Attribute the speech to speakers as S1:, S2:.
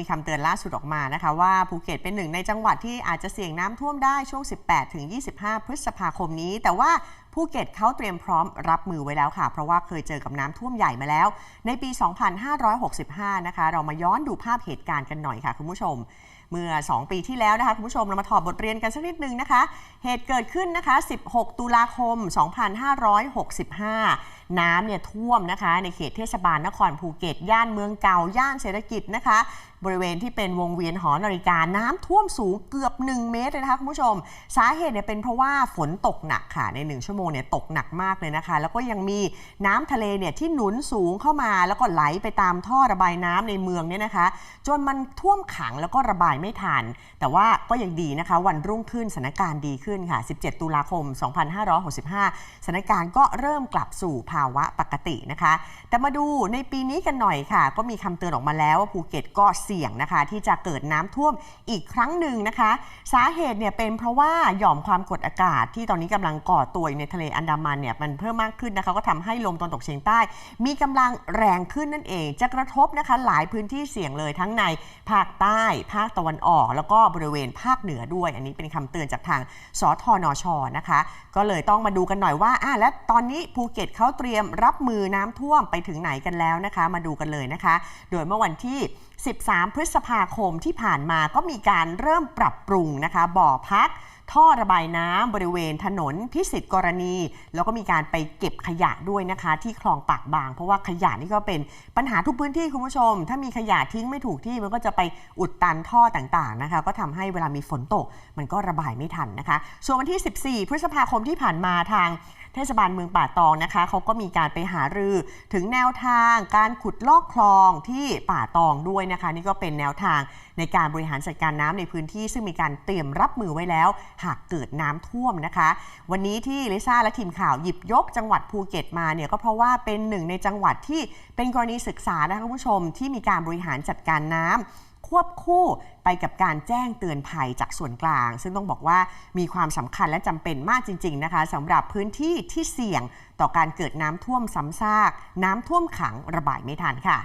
S1: มีคำเตือนล่าสุดออกมานะคะว่าภูเก็ตเป็นหนึ่งในจังหวัดที่อาจจะเสี่ยงน้ำท่วมได้ช่วง 18ถึง25 พฤษภาคมนี้ แต่ว่าภูเก็ตเขาเตรียมพร้อมรับมือไว้แล้วค่ะ เพราะว่าเคยเจอกับน้ำท่วมใหญ่มาแล้ว ในปี 2565 นะคะ เรามาย้อนดูภาพเหตุการณ์กันหน่อยค่ะคุณผู้ชม เมื่อ 2 ปีที่แล้วนะคะคุณผู้ชมเรามาถอดบทเรียนกันสักนิดนึงนะคะ เหตุเกิดขึ้นนะคะ 16 ตุลาคม 2565 น้ำเนี่ยท่วมนะคะ ในเขตเทศบาลนครภูเก็ต ย่านเมืองเก่า ย่านเศรษฐกิจนะคะ บริเวณที่เป็นวงเวียนหอนาฬิกาน้ำท่วมสูงเกือบ 1 เมตรเลยนะคะคุณผู้ชม สาเหตุเนี่ยเป็นเพราะว่าฝนตกหนักค่ะใน 1 ชั่วโมงเนี่ยตกหนักมากเลยนะคะ แล้วก็ยังมีน้ำทะเลเนี่ยที่หนุนสูงเข้ามา แล้วก็ไหลไปตามท่อระบายน้ำในเมืองเนี่ยนะคะ จนมันท่วมขังแล้วก็ระบายไม่ทัน แต่ว่าก็ยังดีนะคะ วันรุ่งขึ้นสถานการณ์ดีขึ้นค่ะ 17 ตุลาคม 2565สถานการณ์ก็เริ่มกลับสู่ภาวะปกตินะคะ แต่มาดูในปีนี้กันหน่อยค่ะ ก็มีคำเตือนออกมาแล้วว่าภูเก็ตก็เสี่ยงนะคะ ที่จะเกิดน้ำท่วมอีกครั้งหนึ่งนะคะ สาเหตุเนี่ยเป็นเพราะว่าหย่อมความกดอากาศที่ตอนนี้กำลังก่อตัวอยู่ในทะเลอันดามันเนี่ยมันเพิ่มมากขึ้นนะคะก็ทำให้ลมตะวันตกเฉียงใต้ มีกำลังแรงขึ้นนั่นเอง จะกระทบนะคะหลายพื้นที่เสี่ยงเลยทั้งในภาคใต้ ภาคตะวันออก แล้วก็บริเวณภาคเหนือด้วย อันนี้เป็นคำเตือนจากทางสทนชนะคะ ก็เลยต้องมาดูกันหน่อยว่าอะและตอนนี้ภูเก็ตเขาเตรียมรับมือน้ำท่วมไปถึงไหนกันแล้วนะคะ มาดูกันเลยนะคะ โดยเมื่อวันที่ 13 พฤษภาคมที่ผ่านมาก็มีการเริ่มปรับปรุงนะคะบ่อพัก ท่อระบายน้ำบริเวณถนนพิสิทธิ์กรณี แล้วก็มีการไปเก็บขยะด้วยนะคะ ที่คลองปากบาง เพราะว่าขยะนี่ก็เป็นปัญหาทุกพื้นที่คุณผู้ชม ถ้ามีขยะทิ้งไม่ถูกที่มันก็จะไปอุดตันท่อต่างๆนะคะ ก็ทำให้เวลามีฝนตก มันก็ระบายไม่ทันนะคะ ส่วนวันที่ 14 พฤษภาคมที่ผ่านมาทาง เทศบาลเมืองป่าตองนะคะเขาก็มีการไปหารือถึงแนวทางการขุดลอกคลองที่ป่าตองด้วยนะคะ นี่ก็เป็นแนวทางในการบริหารจัดการน้ำในพื้นที่ ซึ่งมีการเตรียมรับมือไว้แล้ว หากเกิดน้ำท่วมนะคะ วันนี้ที่ลิซ่าและทีมข่าวหยิบยกจังหวัดภูเก็ตมาเนี่ยก็เพราะว่าเป็นหนึ่งในจังหวัดที่เป็นกรณีศึกษานะคะคุณผู้ชมที่มีการบริหารจัดการน้ำ ควบคู่ไปกับการแจ้งเตือนภัยจากส่วนกลาง ซึ่งต้องบอกว่ามีความสำคัญและจำเป็นมากจริง ๆ นะคะสำหรับพื้นที่ที่เสี่ยงต่อการเกิดน้ำท่วมซ้ำซาก น้ำท่วมขังระบายไม่ทันค่ะ